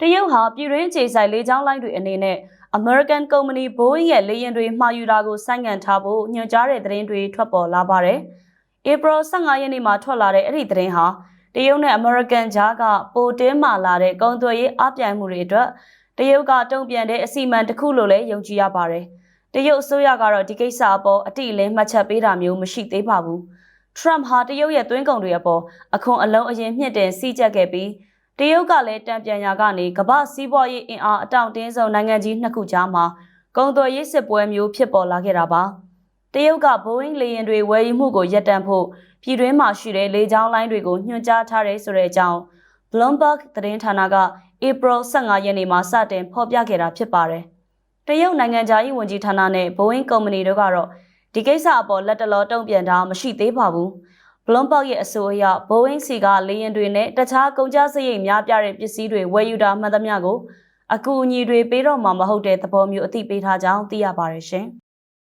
တရုတ်ဟာပြည်တွင်းခြေဆိုင်လေကြောင်းလိုင်းတွေအနေနဲ့ American Company Boeing ရဲ့လေယာဉ်တွေမှာယူတာကိုဆိုင်းငံ့ထားဖို့ညွှန်ကြားတဲ့သတင်းတွေထွက်ပေါ်လာပါတယ်။ April 15ရက်နေ့မှာထွက်လာတဲ့အဲ့ဒီသတင်းဟာတရုတ်နဲ့ American ကြားကပိုတင်းမာလာတဲ့ကုန်သွယ်ရေးအပြိုင်မှုတွေအတွက်တရုတ်ကတုံ့ပြန်တဲ့အစီအမံတစ်ခုလို့လည်းယုံကြည်ရပါတယ်။တရုတ်အစိုးရကတော့ဒီကိစ္စအပေါ်အတိအလင်းမှတ်ချက်ပေးတာမျိုးမရှိသေးပါဘူး။ Trump ဟာတရုတ်ရဲ့သွင်းကုန်တွေအပေါ်အခွန်အလုံးအရင်မြင့်တင်စီးကြက်ခဲ့ပြီး တရုတ်ကလည်းတံပြန်ရာကနေကမ္ဘာစီးပွားရေးအင်အားအတောင့်တင်းဆုံးနိုင်ငံကြီးနှစ်ခုကြားမှာကုန်သွယ်ရေးစစ်ပွဲမျိုးဖြစ်ပေါ်လာခဲ့တာပါတရုတ်ကဘိုးအင်းလေယာဉ်တွေဝယ်ယူမှုကိုရပ်တန့်ဖို့ပြည်တွင်းမှာရှိတဲ့လေကြောင်းလိုင်းတွေကိုညွှန်ကြားထားတယ်ဆိုတဲ့အကြောင်း Bloomberg သတင်းဌာနက April 15ရက်နေ့မှာစတင်ဖော်ပြခဲ့တာဖြစ်ပါတယ်တရုတ်နိုင်ငံသားရေးဝန်ကြီးဌာနနဲ့ဘိုးအင်းကုမ္ပဏီတို့ကတော့ဒီကိစ္စအပေါ်လက်တလောတုံ့ပြန်တာမရှိသေးပါဘူး။ Bloomberg ရဲ့အဆိုအရ Boeing စီကလေယာဉ်တွေနဲ့တခြားကုန်ကျစရိတ်များပြားတဲ့ပစ္စည်းတွေဝယ်ယူတာမှန်သမျှကိုအကူအညီတွေပေးတော့မှာမဟုတ်တဲ့သဘောမျိုးအသိပေးထားကြောင်းသိရပါတယ်ရှင်။